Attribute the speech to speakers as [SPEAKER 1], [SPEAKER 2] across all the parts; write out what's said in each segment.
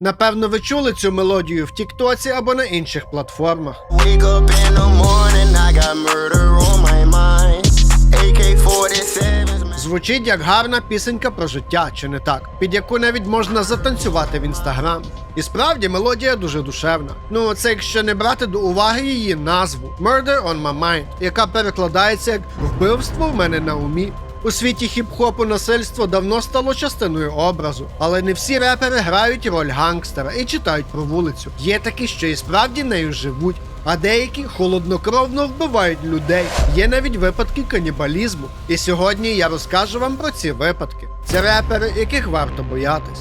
[SPEAKER 1] Напевно, ви чули цю мелодію в Тіктоці або на інших платформах.
[SPEAKER 2] Wake up in the morning, I got murder on my mind. AK-47's
[SPEAKER 1] Звучить як гарна пісенька про життя, чи не так, під яку навіть можна затанцювати в інстаграм. І справді мелодія дуже душевна. Ну, це якщо не брати до уваги її назву Murder on my mind, яка перекладається як вбивство в мене на умі. У світі хіп-хопу насильство давно стало частиною образу, але не всі репери грають роль гангстера і читають про вулицю. Є такі, що і справді нею живуть, а деякі холоднокровно вбивають людей. Є навіть випадки канібалізму. І сьогодні я розкажу вам про ці випадки. Це репери, яких варто боятись.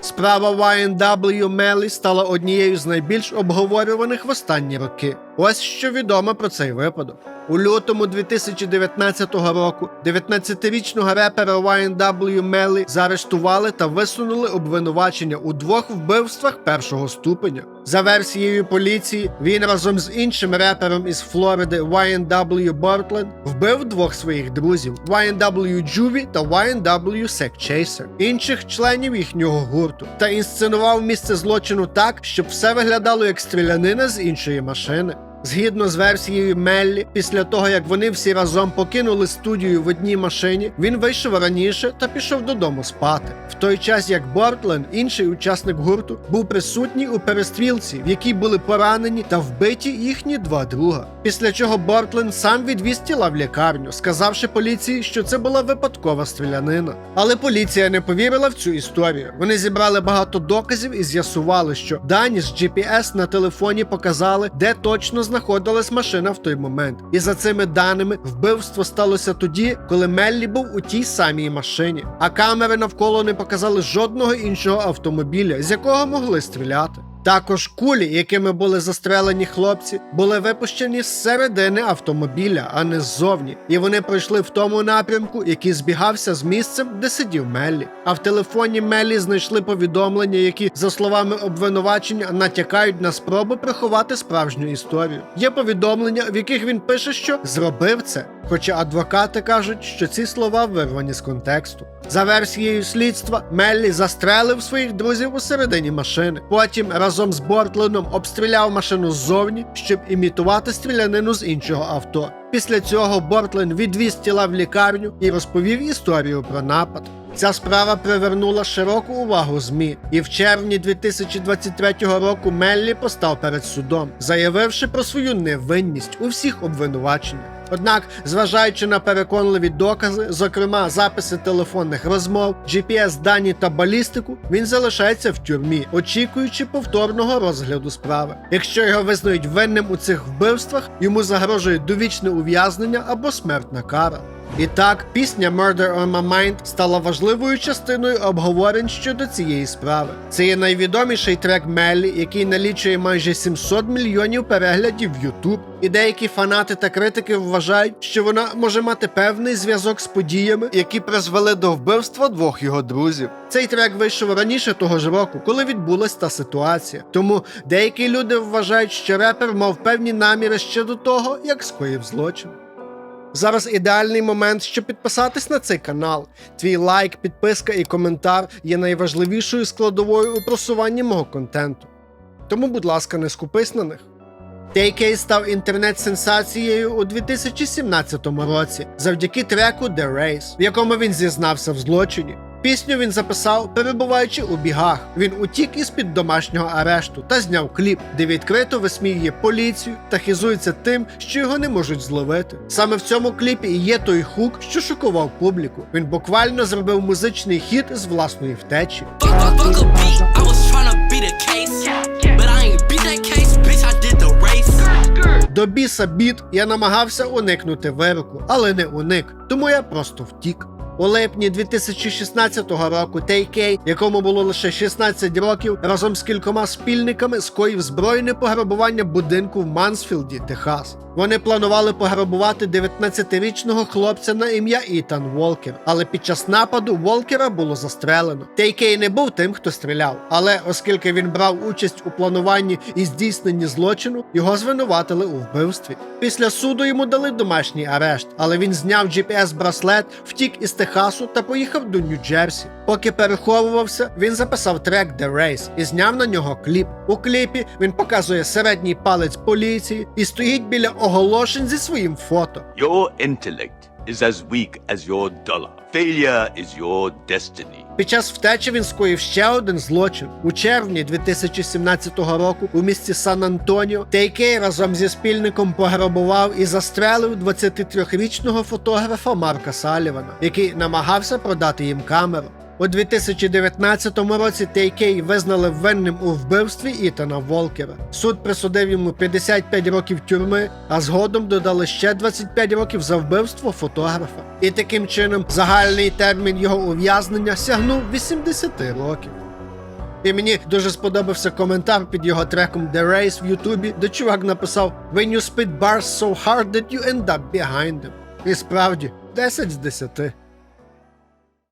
[SPEAKER 1] Справа YNW Мелі стала однією з найбільш обговорюваних в останні роки. Ось що відомо про цей випадок. У лютому 2019 року 19-річного репера YNW Мелі заарештували та висунули обвинувачення у двох вбивствах першого ступеня. За версією поліції, він разом з іншим репером із Флориди YNW Бортленд вбив двох своїх друзів YNW Juvie та YNW Sec Chaser, інших членів їхнього гурту, та інсценував місце злочину так, щоб все виглядало як стрілянина з іншої машини. Згідно з версією Меллі, після того як вони всі разом покинули студію в одній машині, він вийшов раніше та пішов додому спати. В той час як Бортлен, інший учасник гурту, був присутній у перестрілці, в якій були поранені та вбиті їхні два друга. Після чого Бортлен сам відвіз тіла в лікарню, сказавши поліції, що це була випадкова стрілянина. Але поліція не повірила в цю історію. Вони зібрали багато доказів і з'ясували, що дані з GPS на телефоні показали, де точно знаходилась машина в той момент. І за цими даними вбивство сталося тоді, коли Меллі був у тій самій машині. А камери навколо не показали жодного іншого автомобіля, з якого могли стріляти. Також кулі, якими були застрелені хлопці, були випущені з середини автомобіля, а не ззовні, і вони пройшли в тому напрямку, який збігався з місцем, де сидів Меллі. А в телефоні Меллі знайшли повідомлення, які, за словами обвинувачення, натякають на спробу приховати справжню історію. Є повідомлення, в яких він пише, що зробив це. Хоча адвокати кажуть, що ці слова вирвані з контексту. За версією слідства, Меллі застрелив своїх друзів у середині машини. Потім разом з Бортленом обстріляв машину ззовні, щоб імітувати стрілянину з іншого авто. Після цього Бортлен відвіз тіла в лікарню і розповів історію про напад. Ця справа привернула широку увагу ЗМІ, і в червні 2023 року Меллі постав перед судом, заявивши про свою невинність у всіх обвинуваченнях. Однак, зважаючи на переконливі докази, зокрема записи телефонних розмов, GPS дані та балістику, він залишається в тюрмі, очікуючи повторного розгляду справи. Якщо його визнають винним у цих вбивствах, йому загрожує довічне ув'язнення або смертна кара. І так, пісня Murder on My Mind стала важливою частиною обговорень щодо цієї справи. Це є найвідоміший трек Меллі, який налічує майже 700 мільйонів переглядів в YouTube. І деякі фанати та критики вважають, що вона може мати певний зв'язок з подіями, які призвели до вбивства двох його друзів. Цей трек вийшов раніше того ж року, коли відбулась та ситуація. Тому деякі люди вважають, що репер мав певні наміри ще до того, як скоїв злочин. Зараз ідеальний момент, щоб підписатись на цей канал. Твій лайк, підписка і коментар є найважливішою складовою у просуванні мого контенту. Тому, будь ласка, не скупись на них. TK став інтернет-сенсацією у 2017 році завдяки треку The Race, в якому він зізнався в злочині. Пісню він записав, перебуваючи у бігах. Він утік із під домашнього арешту та зняв кліп, де відкрито висміює поліцію та хизується тим, що його не можуть зловити. Саме в цьому кліпі і є той хук, що шокував публіку. Він буквально зробив музичний хіт з власної втечі. До біса біт я намагався уникнути вироку, але не уник, тому я просто втік. У липні 2016 року Тейкей, якому було лише 16 років, разом з кількома спільниками скоїв збройне пограбування будинку в Мансфілді, Техас. Вони планували пограбувати 19-річного хлопця на ім'я Ітан Волкер, але під час нападу Волкера було застрелено. Тейкей не був тим, хто стріляв, але оскільки він брав участь у плануванні і здійсненні злочину, його звинуватили у вбивстві. Після суду йому дали домашній арешт, але він зняв GPS-браслет, втік із Техасу та поїхав до Нью-Джерсі. Поки переховувався, він записав трек The Race і зняв на нього кліп. У кліпі він показує середній палець поліції і стоїть біля оголошень зі своїм фото.
[SPEAKER 3] Your intellect is as weak as your dollar. Failure is your destiny.
[SPEAKER 1] Під час втечі він скоїв ще один злочин. У червні 2017 року у місті Сан-Антоніо Тейкей разом зі спільником пограбував і застрелив 23-річного фотографа Марка Салівана, який намагався продати їм камеру. У 2019 році Тейкей визнали винним у вбивстві Ітана Волкера. Суд присудив йому 55 років тюрми, а згодом додали ще 25 років за вбивство фотографа. І таким чином загальний термін його ув'язнення сягнув 80 років. І мені дуже сподобався коментар під його треком The Race в Ютубі, де чувак написав When you spit bars so hard that you end up behind them. І справді, 10 з 10.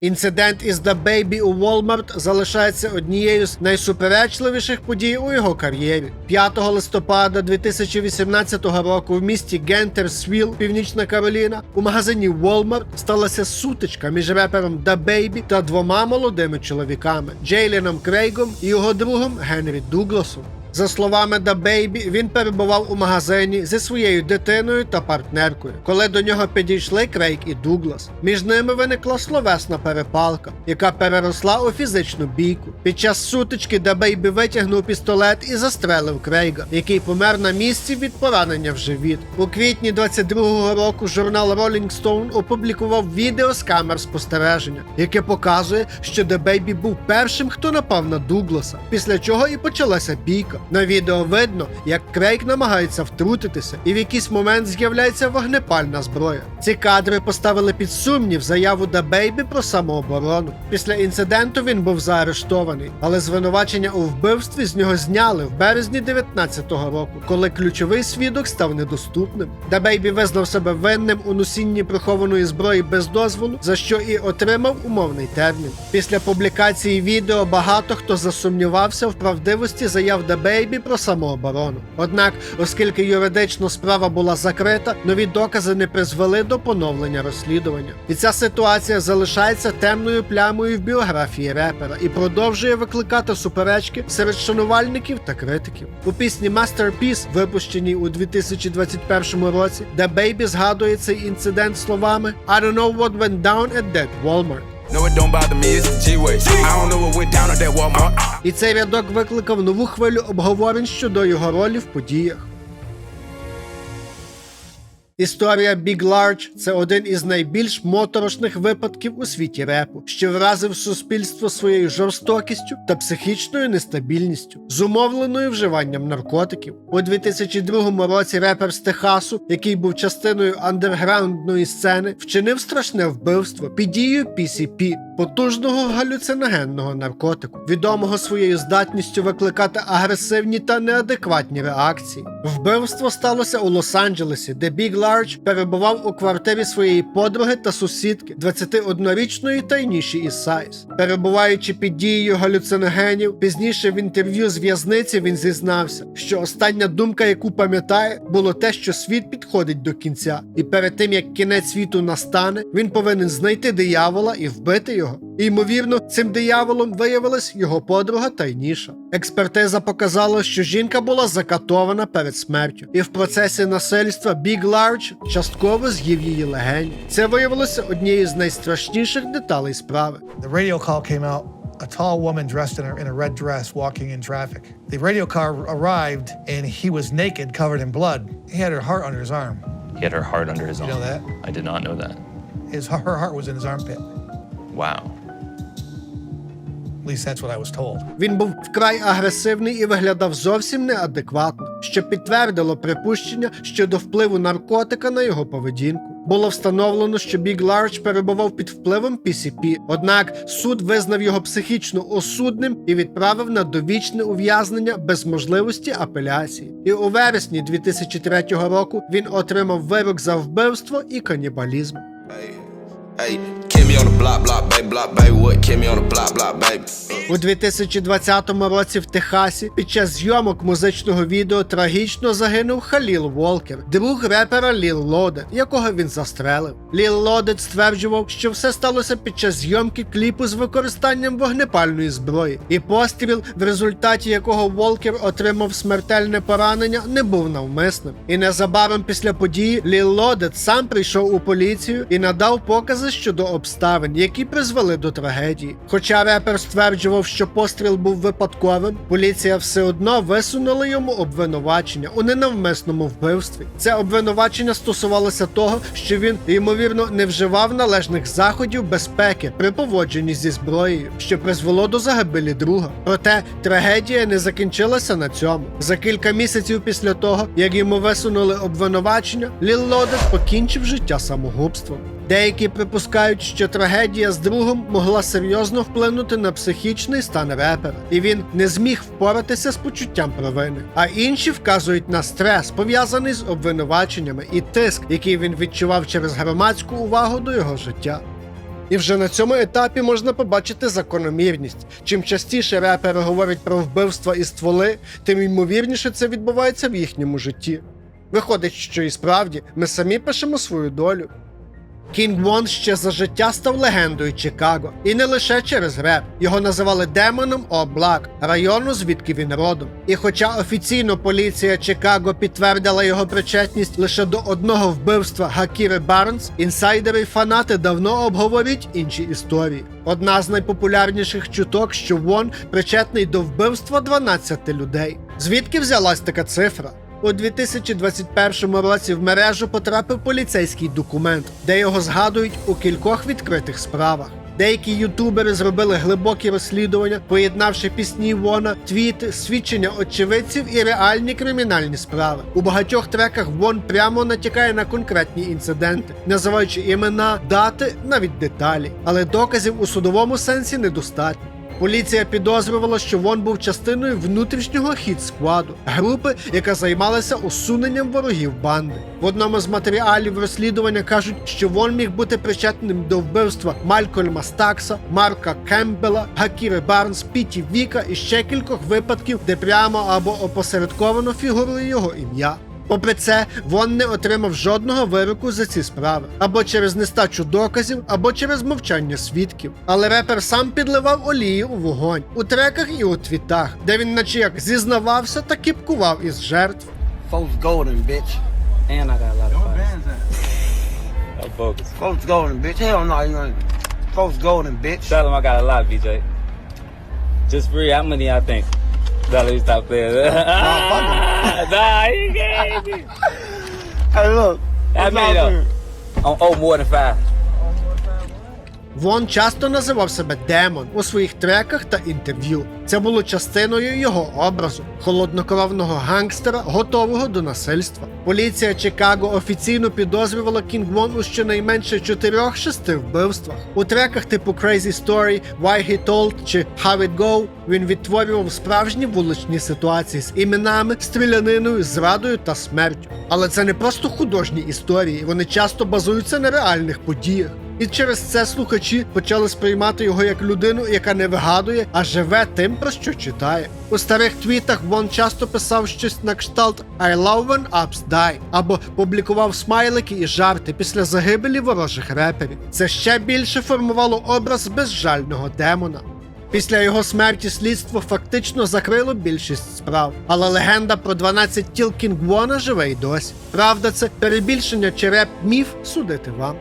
[SPEAKER 1] Інцидент із Baby у Walmart залишається однією з найсуперечливіших подій у його кар'єрі. 5 листопада 2018 року в місті Гентерсвіл, Північна Кароліна, у магазині Walmart сталася сутичка між репером Baby та двома молодими чоловіками Джейліном Крейгом і його другом Генрі Дугласом. За словами Baby, він перебував у магазині зі своєю дитиною та партнеркою, коли до нього підійшли Крейг і Дуглас. Між ними виникла словесна перепалка, яка переросла у фізичну бійку. Під час сутички Baby витягнув пістолет і застрелив Крейга, який помер на місці від поранення в живіт. У квітні 22-го року журнал Rolling Stone опублікував відео з камер спостереження, яке показує, що Baby був першим, хто напав на Дугласа, після чого і почалася бійка. На відео видно, як Крейг намагається втрутитися, і в якийсь момент з'являється вогнепальна зброя. Ці кадри поставили під сумнів заяву The Baby про самооборону. Після інциденту він був заарештований, але звинувачення у вбивстві з нього зняли в березні 19-го року, коли ключовий свідок став недоступним. Baby визнав себе винним у носінні прихованої зброї без дозволу, за що і отримав умовний термін. Після публікації відео багато хто засумнівався в правдивості заяв The Baby про самооборону. Однак, оскільки юридично справа була закрита, нові докази не призвели до поновлення розслідування. І ця ситуація залишається темною плямою в біографії репера і продовжує викликати суперечки серед шанувальників та критиків. У пісні Masterpiece, випущеній у 2021 році, де Baby згадує цей інцидент словами I don't know what went down at that Walmart. І цей рядок викликав нову хвилю обговорень щодо його ролі в подіях. Історія Big Large – це один із найбільш моторошних випадків у світі репу, що вразив суспільство своєю жорстокістю та психічною нестабільністю, зумовленою вживанням наркотиків. У 2002 році репер з Техасу, який був частиною андерграундної сцени, вчинив страшне вбивство під дією PCP – потужного галюциногенного наркотику, відомого своєю здатністю викликати агресивні та неадекватні реакції. Вбивство сталося у Лос-Анджелесі, де Біг Лардж перебував у квартирі своєї подруги та сусідки, 21-річної Тайніші Ісайс. Перебуваючи під дією галюциногенів, пізніше в інтерв'ю з в'язниці він зізнався, що остання думка, яку пам'ятає, було те, що світ підходить до кінця, і перед тим як кінець світу настане, він повинен знайти диявола і вбити його. І, ймовірно, цим дияволом виявилась його подруга Тайніша. Експертиза показала, що жінка була закатована перед смертю, і в процесі насильства Біг Лардж частково з'їв її легені. Це виявилося однією з найстрашніших деталей справи.
[SPEAKER 4] The radio call came out. A tall woman dressed in a, in a red dress walking in traffic. The radio car arrived and he was naked, covered in blood. He had her heart under his arm.
[SPEAKER 5] He had her heart under his
[SPEAKER 4] You
[SPEAKER 5] arm.
[SPEAKER 4] know that?
[SPEAKER 5] I did not know that.
[SPEAKER 4] His her heart was in his armpit.
[SPEAKER 5] Wow.
[SPEAKER 1] Він був вкрай агресивний і виглядав зовсім неадекватно, що підтвердило припущення щодо впливу наркотика на його поведінку. Було встановлено, що Біг Лардж перебував під впливом PCP, однак суд визнав його психічно осудним і відправив на довічне ув'язнення без можливості апеляції. І у вересні 2003 року він отримав вирок за вбивство і канібалізм. У 2020 році в Техасі під час зйомок музичного відео трагічно загинув Халіл Волкер, друг репера Ліл Лодет, якого він застрелив. Ліл Лодет стверджував, що все сталося під час зйомки кліпу з використанням вогнепальної зброї, і постріл, в результаті якого Волкер отримав смертельне поранення, не був навмисним. І незабаром після події Ліл Лодет сам прийшов у поліцію і надав покази щодо обставин, які призвели до трагедії. Хоча репер стверджував, що постріл був випадковим, поліція все одно висунула йому обвинувачення у ненавмисному вбивстві. Це обвинувачення стосувалося того, що він ймовірно не вживав належних заходів безпеки при поводженні зі зброєю, що призвело до загибелі друга. Проте трагедія не закінчилася на цьому. За кілька місяців після того, як йому висунули обвинувачення, Ліл Лодет покінчив життя самогубством. Деякі припускають, що трагедія з другом могла серйозно вплинути на психічний стан репера, і він не зміг впоратися з почуттям провини. А інші вказують на стрес, пов'язаний з обвинуваченнями, і тиск, який він відчував через громадську увагу до його життя. І вже на цьому етапі можна побачити закономірність. Чим частіше репери говорять про вбивства і стволи, тим ймовірніше це відбувається в їхньому житті. Виходить, що і справді ми самі пишемо свою долю. Кінг Вон ще за життя став легендою Чикаго, і не лише через реп. Його називали демоном О'Блак, району, звідки він родом. І хоча офіційно поліція Чикаго підтвердила його причетність лише до одного вбивства Гакіри Барнс, інсайдери й фанати давно обговорюють інші історії. Одна з найпопулярніших чуток, що Вон причетний до вбивства 12 людей. Звідки взялась така цифра? У 2021 році в мережу потрапив поліцейський документ, де його згадують у кількох відкритих справах. Деякі ютубери зробили глибокі розслідування, поєднавши пісні Вона, твіти, свідчення очевидців і реальні кримінальні справи. У багатьох треках Вон прямо натякає на конкретні інциденти, називаючи імена, дати, навіть деталі. Але доказів у судовому сенсі недостатньо. Поліція підозрювала, що Вон був частиною внутрішнього хід складу групи, яка займалася усуненням ворогів банди. В одному з матеріалів розслідування кажуть, що Вон міг бути причетним до вбивства Малькольма Стакса, Марка Кембела, Гакіри Барнс, Піті Віка і ще кількох випадків, де прямо або опосередковано фігурує його ім'я. Попри це, Вон не отримав жодного вироку за ці справи або через нестачу доказів, або через мовчання свідків. Але репер сам підливав олії у вогонь у треках і у твітах, де він, наче як зізнавався та кіпкував із жертв.
[SPEAKER 6] Folks golden, bitch. And I got a lot of. Folks golden, bitch. Hell no, you ain't. Folks golden, bitch.
[SPEAKER 7] Tell him I got a lot, BJ. Just free. How many y'all think? Dalej startuje. Daj,
[SPEAKER 6] Hey, look.
[SPEAKER 7] I
[SPEAKER 6] made
[SPEAKER 7] up. I'm more than five.
[SPEAKER 1] Вон часто називав себе демон у своїх треках та інтерв'ю. Це було частиною його образу холоднокровного гангстера, готового до насильства. Поліція Чикаго офіційно підозрювала Кінг Вон у щонайменше 4-6 вбивствах. У треках типу Crazy Story, Why He Told чи How It Go він відтворював справжні вуличні ситуації з іменами, стріляниною, зрадою та смертю. Але це не просто художні історії, вони часто базуються на реальних подіях. І через це слухачі почали сприймати його як людину, яка не вигадує, а живе тим, про що читає. У старих твітах Вон часто писав щось на кшталт I love when ups die або публікував смайлики і жарти після загибелі ворожих реперів. Це ще більше формувало образ безжального демона. Після його смерті слідство фактично закрило більшість справ, але легенда про 12 тіл Кінгвона живе й досі. Правда, це перебільшення чи реп міф судити вам.